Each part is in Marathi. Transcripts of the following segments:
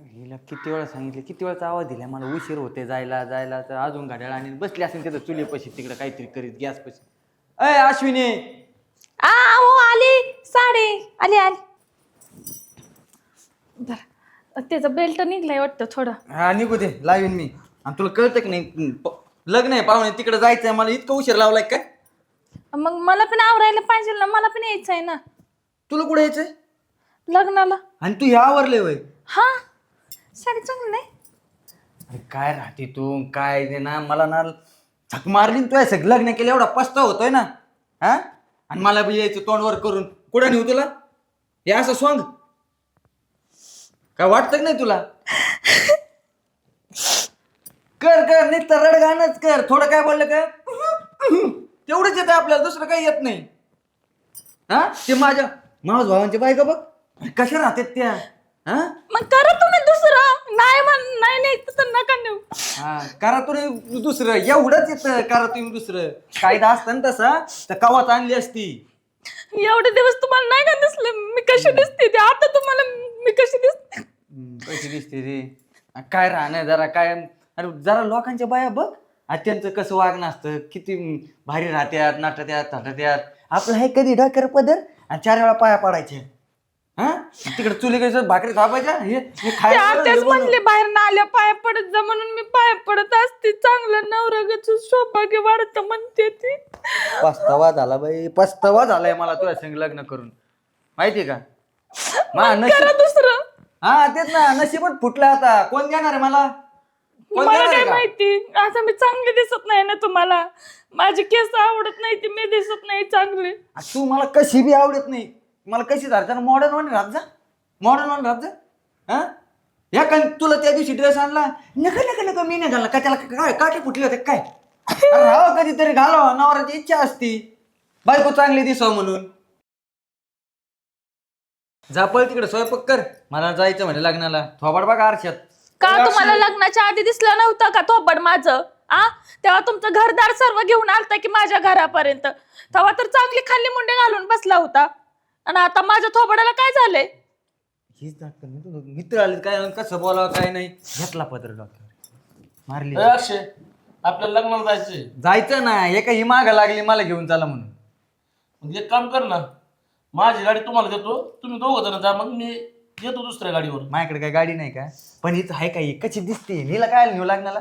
हिला किती वेळा सांगितलं किती वेळाचा आवाज दिला मला उशीर होते जायला जायला तर अजून गाड्याला आणि बसली असेल तिथं चुलीपाशी तिकडे काहीतरी करीत गॅस पशी अय अश्विनी! आ हो आली साडी आली आली. बरं त्याचं बेल्ट निघलाय वाटतं थोडं. हा निघू दे लावीन मी. आणि तुला कळतं की नाही प- लग्न आहे पाहुणे तिकडे जायचंय मला इतकं उशीर लावलाय काय? मग मला पण आवरायला पाहिजे ना मला पण यायचं आहे ना. तुला कुठे यायचंय? लग्नाला. आणि तू हे आवरले वय. हा. साडी चांगली नाही अरे काय राहते तू? काय ते ना? मला ना झक मारली तू सगळं लग्न केलं एवढा पस्ता होतोय ना? हा? आणि मला बी यायचं तोंडवर करून. कुठं नेऊ तुला? हे असं सोंग. काय वाटतं का नाही तुला? कर कर नाही तर रडगाणच कर. थोडं काय बोललं का? तेवढंच येतं आपल्याला दुसरं काही येत नाही. हा? ते माझ्या मावस भावांची बायका बघ. अरे कशा राहतात त्या? हा मग करा तुम्ही दुसरं नाही म्हण नाही नाही तर नका नेऊ हा करा तुम्ही दुसरं एवढंच येतं करा तुम्ही दुसरं. कायदा असतं ना तसा तर कवाच आणली असती. एवढे दिवस तुम्हाला नाही का दिसले? मी कशी दिसते ते? आता तुम्हाला मी कशी दिसते? हम्म, कशी दिसते रे? आ, काय राहणं जरा काय? अरे जरा लोकांच्या बाया बघ. आ, त्यांचं कसं वागणं असतं? किती भारी राहत्यात नाटत्यात थाटत्यात. आपलं हे कधी ढाकर पदर? आणि चार वेळा पाया पडायचे. हा? तिकडे चुली कसं भाकरी थापायच्या? हे हे ते खायला आत्याच. म्हणले बाहेर ना आल्या पाया पडत जा म्हणून मी पाया पडत असते. चांगलं नवरगाचं सौभाग्य वाढतं म्हणते ती. पस्तावा झाला बाई. पस्तावा झालाय मला तुझ्या संग लग्न करून. माहितीये का? मा मग करा दुसरं. हा तेच ना. नशीबच फुटलं आता. कोण देणार आहे मला? कोण मला देणार काय आहे का? माहिती. असं मी चांगली दिसत नाही ना तुम्हाला. माझी केस आवडत नाही ती मी दिसत नाही चांगली. तू मला कशी बी आवडत नाही. मला कशी राहत मॉडर्न वन राहत जा. मॉडर्न वन राहत जा. हा? या का तुला त्या दिवशी ड्रेस आणला? नका नका नका मी नाही घालला का त्याला काय काटे फुटले होते? काय? अरे राव कधीतरी घालावं. नवराची इच्छा असती. बायको चांगली दिसावं म्हणून. जापळ तिकडे स्वयंपाक कर. मला जायचं म्हणजे लग्नाला. थोबाड बघा आरशात. का तुम्हाला लग्नाच्या आधी दिसलं नव्हतं का थोबड माझं? आ? तेव्हा तुमचं घरदार सर्व घेऊन आलता की माझ्या घरापर्यंत. तेव्हा तर चांगली खाल्ली मुंडे घालून बसला होता. आणि आता माझ्या थोबडाला काय झालंय? हीच तू मित्र आले काय कसं बोलावं काय नाही. घेतला पत्र डॉक्टर मारली. ए, अक्षय आपल्याला लग्नाला जायचंय. जायचं ना हे काही मागा लागली मला घेऊन चला म्हणून. मग एक काम कर ना माझी गाडी तुम्हाला देतो तुम्ही दोघं जण जा मग मी येतो दुसऱ्या गाडीवर. माझ्याकडे काय गाडी नाही का? पण इथं आहे काही कशी दिसते? नीला काय नेऊ लागणार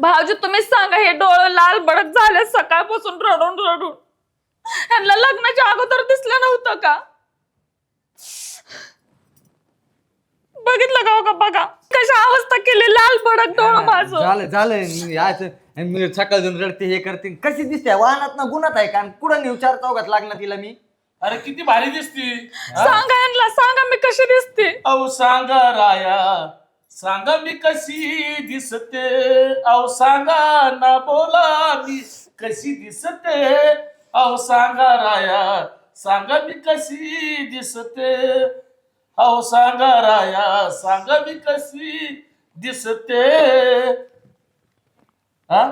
भाऊजी तुम्हीच सांगा हे डोळं लाल बडक झाले सकाळपासून रडून रडून. यांना लग्नाच्या अगोदर दिसलं नव्हतं का? बघितलं का हो का? बघा. कशा अवस्था केली लाल डोळं माझं. झालं झालं. मी सकाळ जाऊन रडते हे करते. कशी दिसते? वाहनात ना गुन्हात आहे का? कुठं नेऊ चार चौघात लागणार तिला मी? अरे किती भारी दिसती. सांगा यांना सांगा मी कशी दिसते. अहो सांगा राया. सांगा मी कशी दिसते. अहो सांगा ना बोला मी कशी दिसते. अहो सांगा राया सांगा मी कशी दिसते. अहो सांगा राया सांगा मी कशी दिसते. हा?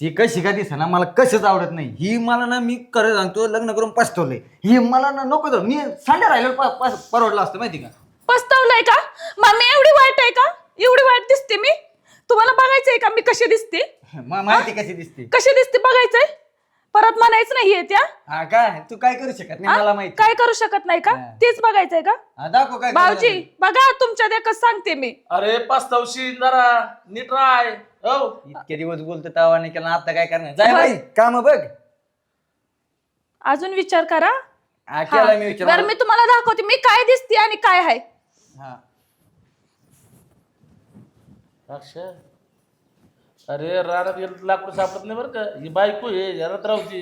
ती कशी का दिसे ना मला कशीच आवडत नाही. ही मला ना मी खरं सांगतो लग्न करून पसतवलंय. ही मला ना नको तर मी सांड्या राहिलो परवडलं असतं माहिती का? पस्तावलंय का? मम्मी एवढी वाईट आहे का? एवढी वाईट दिसते मी? तुम्हाला बघायचंय का मी कशी दिसते? म- माहिती कशी दिसते? कशी दिसते? बघायचंय? परत म्हणायचं नाहीये त्या. हा काय तू काय करू शकत नाही मला? माहिती. काय करू शकत नाही का? हा. तेच बघायचंय का? हा, दाखव काय भाऊजी. बघा तुमच्या देखत सांगते मी. अरे पाचतावशी जरा नीट राय हो? इतके दिवस बोलतो तवा नाही केला आता काय करणार? जाय बाई काम बघ. अजून विचार करा. हा, केला मी विचार. बरं मी तुम्हाला दाखवते मी काय दिसते आणि काय आहे. हा. अक्षय. अरे रानात गेलं लाकूड सापडत नाही बरं का. ही बायको आहे राहते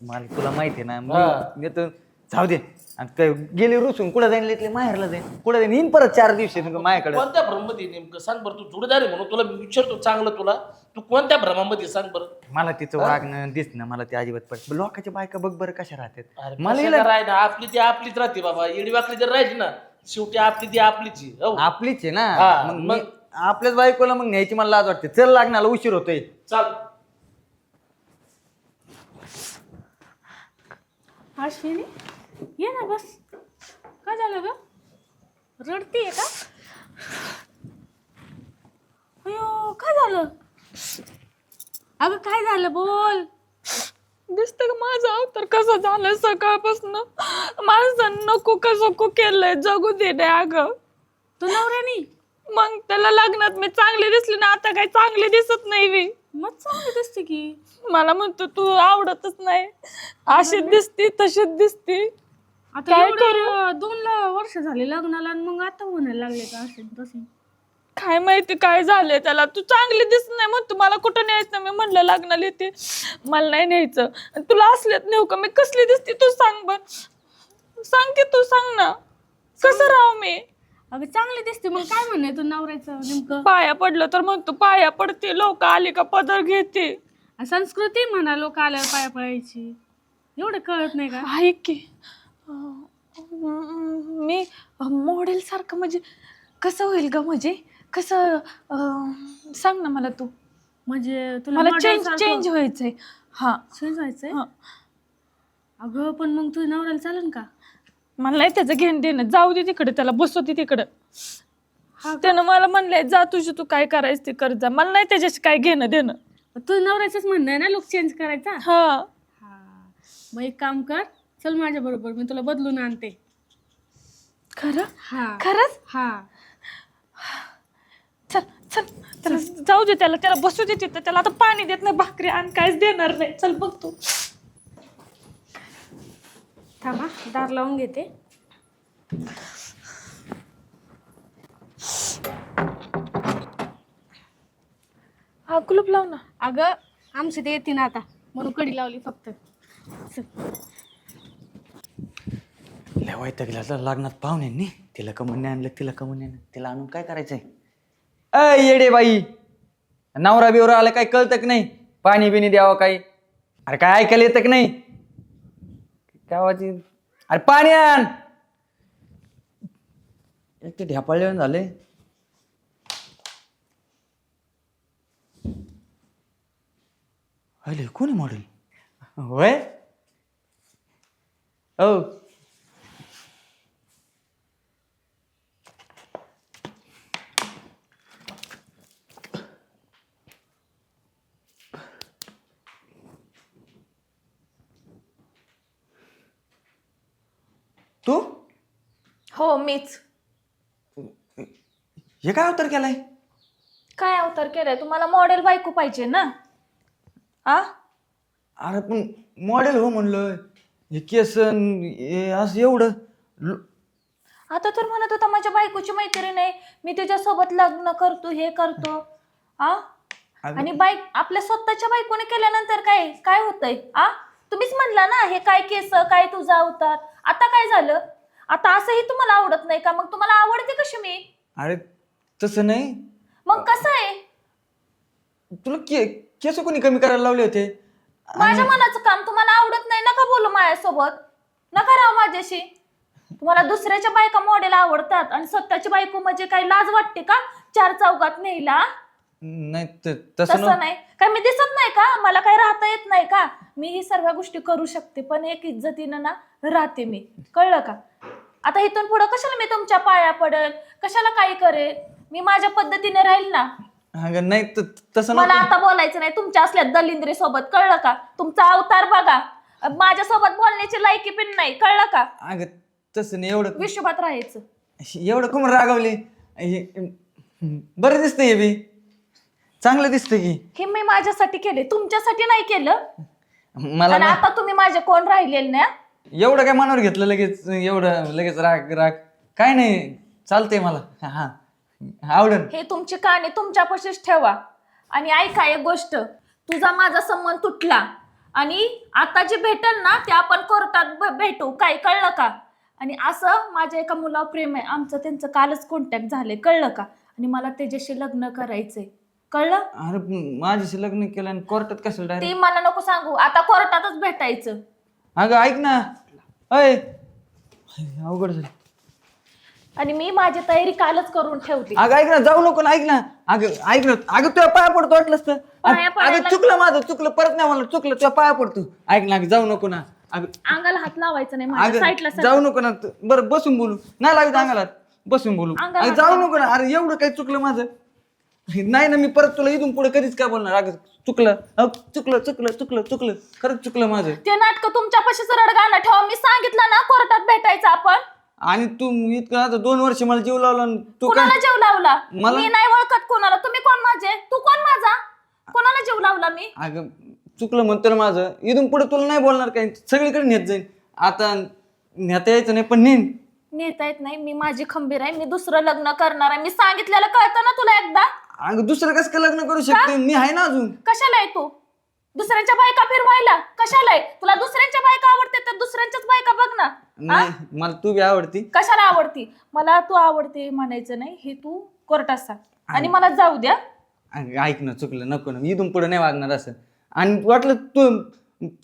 मला तुला माहिती आहे ना हा. मी येतो जाऊ दे. आणि काय गेली रुसून कुठं जाईन इथले माहेरला जाईन. कुठं जाईन? येईन परत चार दिवशी माझ्याकडे? कोणत्या भ्रमामध्ये आहे नेमकं? सांग बरं तू जोडीदार आहे म्हणून तुला मी विचारतो चांगलं तुला. तू कोणत्या भ्रमामध्ये आहे? सांग बरं. मला तिचं वागणं दिसणं मला ते अजिबात पडत लोकांच्या बायका बघ बरं कशा राहतात. अरे मला कशाला हिला- राह ना आपली ती आपलीच राहते बाबा. येडी वाकली जर राहायची ना शेवटी आपली ती आपलीच आहे. हो. आपलीच आहे ना. मग मग- मी- आपल्याच बायकोला मग न्यायची मला लाज वाटते. चल लागण्याला उशीर होतोय. चल. अश्विनी ये ना बस. काय झालं ग? आहे का? अयो काय झालं? अगं काय झालं बोल. दिसतं का माझं अवतार कसं झालं सकाळपासून? माणसानं नको कसं को केलंय जगू दे अगं. तू नवऱ्यानी? मग त्याला लग्नात मी चांगली दिसली ना आता काही चांगली दिसत नाही मी. मग चांगली दिसते की. मला म्हणतो तू आवडतच नाही. अशीच दिसती तशीच दिसती. आता काय एवढं दोन ल- वर्ष झाले लग्नाला आणि मग आता म्हणायला लागले का असे तसे? काय माहिती काय झालंय त्याला. तू चांगली दिसत नाही म्हणतो मला कुठं न्यायचं? मी म्हणलं लग्नाला येते. मला नाही न्यायचं. आणि तुला असल्यात नेऊ का मी कसली दिसते? तू सांग बर. सांग की तू सांग ना. कसं राहू मी? अगं चांगली दिसते. मग काय म्हणे तू नवऱ्याचं नेमकं? पाया पडलं तर म्हणतो पाया पडते. लोक आले का पदर घेते. संस्कृती म्हणा लोक आल्यावर पाया पडायची. एवढं कळत नाही का? ऐक की. अं, मी मॉडेल सारखं म्हणजे कसं होईल ग म्हणजे? कसं अं, सांग ना मला तू. म्हणजे तुला मला model चेंज सारखं चेंज व्हायचंय. हा. Change व्हायचंय? हा. अगं पण मग तू नवऱ्याला चालेल का? मला नाही त्याचं घेणं देणं. जाऊ दे तिकडे त्याला बसवते तिकडं. हा त्यानं मला म्हणलंय जा तुझी तू काय करायचं ते कर जा. मला नाही त्याच्याशी काय घेणं देणं. तू नवऱ्याचंच म्हणणं आहे ना लोक चेंज करायचा? हा. हा. मग एक काम कर चल माझ्या बरोबर मी तुला बदलून आणते. खरं? हा. खरंच? हा. चल चल. त्याला जाऊ दे त्याला त्याला बसू दे तिथं. त्याला आता पाणी देत नाही भाकरी आणि काहीच देणार नाही. चल बघ तू. थांबा दार लावून घेते. हा कुलूप लाव ना. अगं आमचे ते येते ना आता. म्हणून कडी लावली फक्त. लय वैतागला तर लग्नात पाहुण्यांनी तिला कमून आणलं तिला कमून आणलं? तिला आणून काय करायचंय? अय येडे बाई. नवरा बिवरा आला काय कळतं की नाही? पाणी बिनी द्यावं काही? अरे काय ऐकायला येतं की नाही? गावाची. अरे पाणी आण! एक ते ढ्यापाळले झाले अरे कोणी मॉडेल होय? हो तू हो मीच. हे काय अवतार केलाय? काय अवतार केलाय? तुम्हाला मॉडेल बायको पाहिजे ना. आ? अरे पण मॉडेल हो म्हणलं. हे केस अन हे असं एवढं. लो- आता तर म्हणत होता माझ्या बायकोची मैत्रीण आहे. मी तिच्यासोबत लग्न करतो हे करतो. आ? अगं- आणि बाईक आपल्या स्वतःच्या बायकोने केल्यानंतर काय काय होतंय? आ? तुम्हीच म्हणला ना हे काय केस काय तुझा अवतार? आता काय झालं? आता असंही तुम्हाला आवडत नाही का? मग तुम्हाला आवडते कशी मी? अरे तसं नाही. मग कसं आहे? तुला के केस कोणी कमी करायला लावले होते? माझ्या मनाचं काम तुम्हाला आवडत नाही नका बोलू माझ्यासोबत. नका राहू माझ्याशी. तुम्हाला दुसऱ्याच्या बायका मॉडेल आवडतात आणि स्वतःची बायको म्हणजे काही लाज वाटते का? चार चौकात नेला नाही त- तसं तसं नव्ह- नाही. काय मी दिसत नाही का? मला काही राहता येत नाही का? मी ही सर्व गोष्टी करू शकते पण एक इज्जतीनं ना राहते मी. कळलं का? आता इथून पुढं कशाला मी तुमच्या पाया पडेल? कशाला काही करेल? मी माझ्या पद्धतीने राहील ना? अगं नाही त- तसं मला आता बोलायचं नाही. तुमच्या असल्या दलिंद्री सोबत कळलं का? तुमचा अवतार बघा. माझ्यासोबत बोलण्याची लायकी पण नाही कळलं का? अगं तसं नाही एवढं विश्वात राहायचं. एवढं कम रागवले. हे- बरं दिसतंय हे बी. चांगलं दिसतंय की. हे मी माझ्यासाठी केले तुमच्यासाठी नाही केलं. मला आणि ना आता तुम्ही माझे कोण राहिलेले ना एवढं काय मनावर घेतलं लगेच एवढं लगेच राग राग. काय नाही चालतंय मला. हा आवडन. हे तुमची कहाणी तुमच्यापाशीच ठेवा. आणि ऐका एक गोष्ट. तुझा माझा संबंध तुटला. आणि आता जे भेटेल ना ते आपण कोर्टात ब- भेटू. काय कळलं का? आणि असं माझ्या एका मुलावर प्रेम आहे. आमचं त्यांचं कालच कॉन्टॅक्ट झालंय. कळलं का? आणि मला त्याच्याशी लग्न करायचंय. कळलं? अरे पण माझ्याशी लग्न केलं आणि कोर्टात कसं ते डायरेक्ट मला नको सांगू. आता कोर्टातच भेटायचं. अगं ऐक ना. अय अवघड झालं. आणि मी माझी तयारी कालच करून ठेवली. अगं ऐक ना जाऊ नको ना ऐक ना. अगं ऐक ना. अगं तुझ्या पाया पडतो वाटलंस पाया अगं पडायला- चुकलं माझं चुकलं. परत नाही म्हणलं चुकलं तुझ्या पाया पडतो. ऐक ना अगं जाऊ नको ना. अगं अंगाला हात लावायचा नाही माझ्या साईडला अगं जाऊ नको ना. तू- बरं बसून बोलू. नाही लागत अंगाला बसून बोलू. अंगाला अगं जाऊ नको ना. अरे एवढं काही चुकलं माझं. नाही ना मी परत तुला इथून पुढे कधीच काय बोलणार? अगं चुकलं. अहो, चुकलं चुकलं चुकलं चुकलं. खरंच चुकलं माझं. ते नाटक तुमच्यापाशीच रडगाणं ठेवा. मी सांगितलं ना कोर्टात भेटायचं आपण. आणि तू इतकं आता दोन वर्ष मला जीव लावला आणि तू काय कोणाला जीव लावला? मला- मी नाही ओळखत कोणाला. तुम्ही कोण माझे? तू कोण माझा? कोणाला जीव लावला मी? अगं चुकलं म्हणतो ना माझं. इथून पुढे तुला नाही बोलणार काही. सगळीकडे नेत जाईन. आता नेता यायचं नाही पण नेन नेता येत नाही. मी माझी खंबीर आहे. मी दुसरं लग्न करणार आहे. मी सांगितलेलं कळतं ना तुला एकदा? अगं दुसरं कसं काय लग्न करू शकते? मी आहे ना अजून. कशाला आहे तू? दुसऱ्यांच्या बायका फिरवायला? कशाला आहे? तुला दुसऱ्यांच्या बायका आवडते तर दुसऱ्यांच्याच बायका बघ ना. नाही मला तू बी आवडती. कशाला आवडती? मला तू आवडते म्हणायचं नाही हे तू कोर्टात सांग. आणि मला जाऊ द्या. अगं, ऐक ना चुकलं नको ना. इथून पुढे नाही वागणार असं. आणि वाटलं तू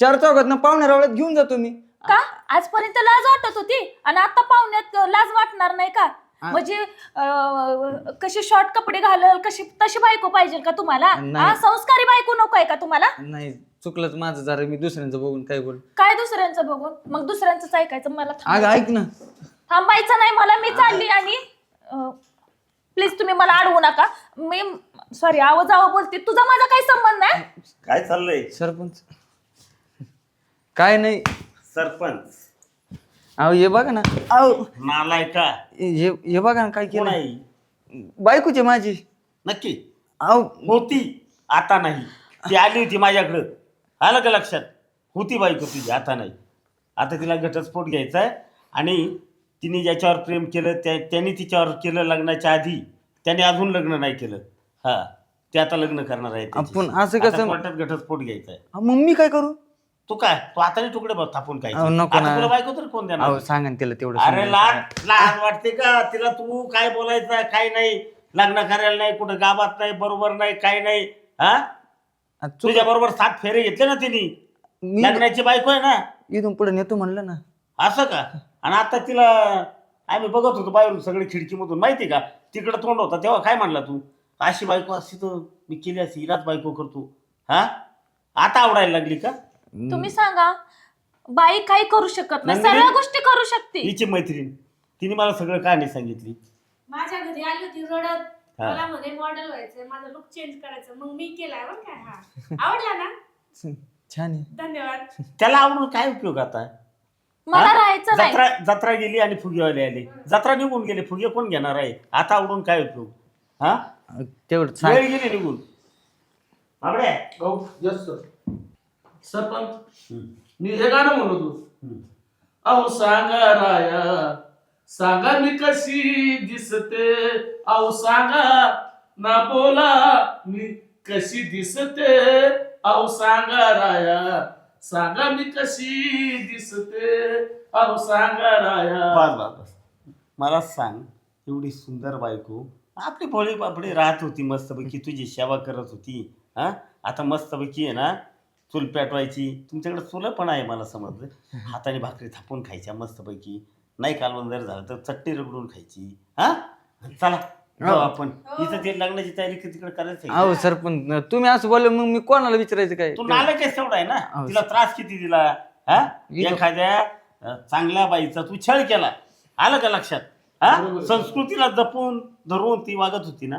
चार चौकात ना पाहुण्या रावळ्यात घेऊन जातो मी. का? आजपर्यंत लाज वाटत होती? आणि आता पाहुण्यात लाज वाटणार नाही का? म्हणजे अं, कशी शॉर्ट कपडे घालल कशी तशी बायको पाहिजे का तुम्हाला? नाही. हा संस्कारी बायको नको आहे का तुम्हाला? नाही चुकलंच माझं जरा मी दुसऱ्यांचं बघून काय बोल. काय दुसऱ्यांचं बघून? मग दुसऱ्यांचंच ऐकायचं मला थांब- अगं ऐक ना. थांबायचं नाही मला मी चालली आणि प्लीज तुम्ही मला अडवू नका. मी सॉरी आवाज आवा बोलते. तुझा माझा काही संबंध नाही? काय चाललंय? सरपंच. काय नाही. सरपंच. अहो हे बघा ना. अहो. नालाय का हे हे बघा ना काय कोण केलं. आहे बायकोची माझी. नक्की. अहो. होती आता नाही. ती आली होती माझ्याकडं. आलं का लक्षात? होती बायको तुझी आता नाही. आता तिला घटस्फोट घ्यायचा आहे आणि तिने ज्याच्यावर प्रेम केलं त्या त्यांनी तिच्यावर केलं लग्नाच्या आधी. त्याने अजून लग्न नाही केलं. हा ते आता लग्न करणार आहे. आपण असं आता कसं- कोर्टात घटस्फोट घ्यायचा आहे. अहो, मग मी काय करू? तू काय? तू हाताने तुकडे बघ थापून काय अहो, नको ना. तुला बायको तर कोण देणार? अहो सांगा ना तिला तेवढं अरे समजावून लाज लाज वाटते का? तिला तू काय बोलायचं काय नाही. लग्न करायला नाही कुठं गावात नाही बरोबर नाही काय नाही हा. चुक- तुझ्या बरोबर सात फेरे घेतले ना तिने. मी लग्नाची बायको आहे ना? इथून पुढे नेतो म्हणलं ना. असं का? आणि आता तिला आम्ही बघत होतो बाहेरून सगळे खिडकीमधून. माहिती का? तिकडं तोंड होता तेव्हा काय म्हणला तू? अशी बायको असती तर मी केली असती हिलाच बायको करतो. हा? आता आवडायला लागली का? तुम्ही सांगा बाई काही करू शकत नाही नंदिनी? सगळ्या गोष्टी करू शकते. हिची मैत्रीण तिने मला सगळं कहाणी सांगितली. माझ्या घरी आली होती रडत. हा. मला मध्ये मॉडेल व्हायचंय माझा लुक चेंज करायचं. मग मी केलाय बरं काय हा. आवडला ना? छान आहे. धन्यवाद. त्याला आवडून काय उपयोग आता? मला हा? राहायचं नाही. जत्रा जत्रा गेली आणि फुगेवाले आले. जत्रा निघून गेले फुगे कोण घेणार आहे? आता आवडून काय उपयोग? हा? तेवढं वेळ गेली निघून. आवडे यस सर सरपंच. मी हे गाणं म्हणतो अहो सांगा राया सांगा मी कशी दिसते? अहो सांगा ना बोला मी कशी दिसते? अहो सांगा राया सांगा मी कशी दिसते? अहो सांगा राया बस मला सांग एवढी सुंदर बायको आपली भोळी बापडी राहत होती मस्तपैकी. तुझी सेवा करत होती हा? आता मस्तपैकी आहे ना चूल पेटवायची. तुमच्याकडे चुलं पण आहे मला समजलं. हाताने भाकरी थापून खायच्या मस्तपैकी. नाही कालवण जर झालं तर चट्टी रगडून खायची. हा? चला जाऊ आपण. इथं ते लग्नाची तयारी तिकडे करायचं आहे. अहो सरपंच तुम्ही असं बोलले मग मी कोणाला विचारायचं काय? तू नालक आहेस तेवढा आहे ना? हो, तिला त्रास किती दिला? हा? इथं- एखाद्या अं, चांगल्या बाईचा तू छळ केला. आलं का लक्षात? हा. संस्कृतीला जपून धरून ती वागत होती ना?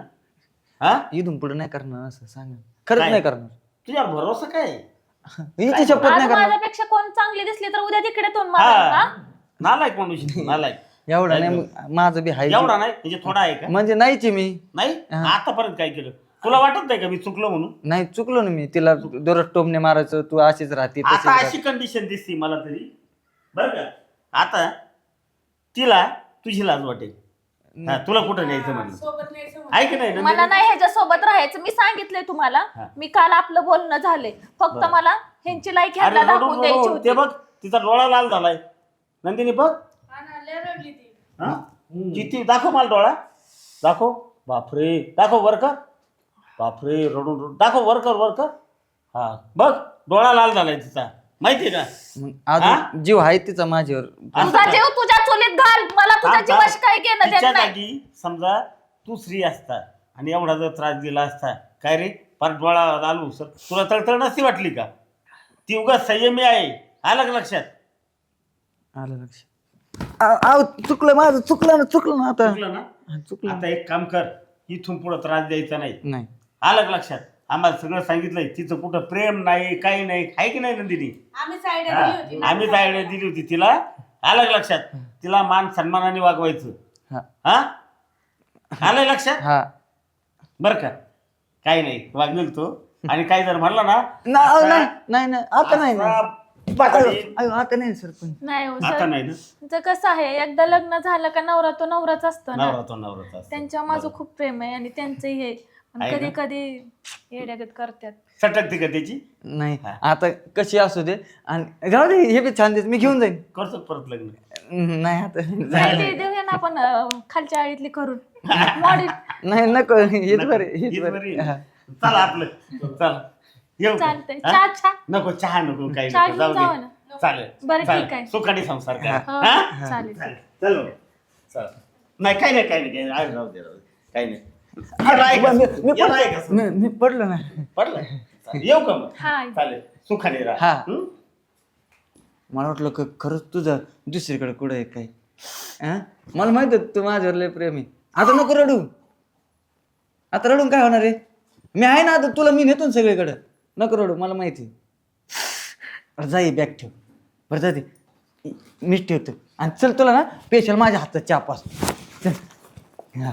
हा? इथून पुढे नाही करणार असं सांगा. खरंच? नाही करणार. तुझ्यावर भरोसा काय? हिची शपथ आज नाही करणार. माझ्यापेक्षा कोण चांगली दिसली तर उद्या तिकडे तोंड मारेल हा. नालायक मनुष्य नालायक. एवढा नाही माझं बी हाय. एवढा नाही? म्हणजे थोडा आहे का? म्हणजे नाहीच मी. नाही. आतापर्यंत काय केलं? तुला वाटत नाही का मी चुकलो म्हणून? नाही चुकलो ना मी. तिला दररोज टोमने मारायचं तू अशीच राहते तशीच आता राहते. अशी कंडिशन दिसते मला तरी. बरं का? आता तिला तुझी लाज वाटेल. हा, तुला कुठं न्यायचं म्हणलं? सोबत ऐक नाही नंदिनी? मला नाही ह्याच्या सोबत राहायचं. मी सांगितलंय तुम्हाला. हा. मी काल आपलं बोलणं झालंय. फक्त बरं. मला ह्यांची लाईक अरे रडून दाखवून द्यायची रडून. ते होती. बघ तिचा डोळा लाल झालाय. नंदिनी बघ. हा ना, लय रडली ती. हा? किती? दाखव मला डोळा. दाखव. बापरे. दाखव वर कर. बापरे रडून रडून. दाखव वर कर वर कर. हा बघ डोळा लाल झालाय तिचा. माहितीये का? मग अजून जीव आहे तिचा माझ्यावर. तुझा? जीव तुझ्या चुलीत घाल. मला तुझ्या. जीवाशी काय घेणं तिच्या देत नाही. जागी समजा तू स्त्री असता आणि एवढा जर त्रास दिला असता काय रे? फार डोळा लालू सर. तुला तळतळ नसती वाटली का? ती उगा संयमी आहे. आलं का लक्षात? आलं लक्ष आव चुकलं माझं चुकलं ना चुकलं ना आता. चुकलं ना? हा, चुकलं आता एक काम कर. इथून पुढं त्रास द्यायचा नाही. नाही. आलं का लक्षात? आम्हाला सगळं सांगितलंय तिचं कुठं प्रेम नाही काही नाही आहे की नाही नंदिनी? आम्हीच आयडिया हा, दिली होती. आम्हीच आयडिया दिली होती. तिला आलं का लक्षात? तिला मान सन्मानाने वागवायचं. हा. हा? आलं लक्षात? हा. बरं का. काही नाही वागवेल तो. आणि काही जर म्हणला ना अहो, नाही नाही नाही आता नाही. असा आता नाही सरपंच नाही हो आता सर. नाही ना? कसं आहे एकदा लग्न झालं का नवरा तो नवराच असतो ना? नवरा तो नवराचा असतो. त्यांच्या माझं खूप प्रेम आहे आणि त्यांचंही आहे. पण आहे कधी ना? कधी येड्यागत करतात. सटकते का त्याची? नाही. हा. आता कशी असू दे. आणि राहू दे हे बी छान देत मी घेऊन जाईन. करतो परत लग्न. नाही आता. नाही, ते देऊया ना आपण अं, खालच्या आळीतली करून. मॉडेल. नाही नको. हेच बरे हेच बरे. हा. चला आपलं. चला. येऊ का? चालतंय हा? चहा चहा नको चहा नको काही चहा नको जाऊ जावा दे ना. चालेल बरं, चालेल. ठीक आहे. सुखाने संसार करा हो, हा? चालेल चालेल चल मग. चल नाही काही नाही काही नाही काही नाही राहू दे राहू दे काही नाही याला आहे का? मी मी याला आहे का? पडलो मी- मी पडलो ना पडलं चालेल. येऊ का मग हा चालेल सुखाने हा. राहा हं? मला वाटलं क- खरंच तुझं दुसरीकडे कुठं आहे काय हा? मला माहीत होतं तू माझ्यावर लय प्रेम आहे आता नको रडू आता रडून काय होणार आहे मी आहे ना आता तुला मी नेतो ना सगळीकडं नको रडू मला माहिती आहे. बरं जाई बॅग ठेव. बरं दे मीच ठेवतो. आणि चल तुला ना स्पेशल माझ्या हातात चहा पास. चल. हा.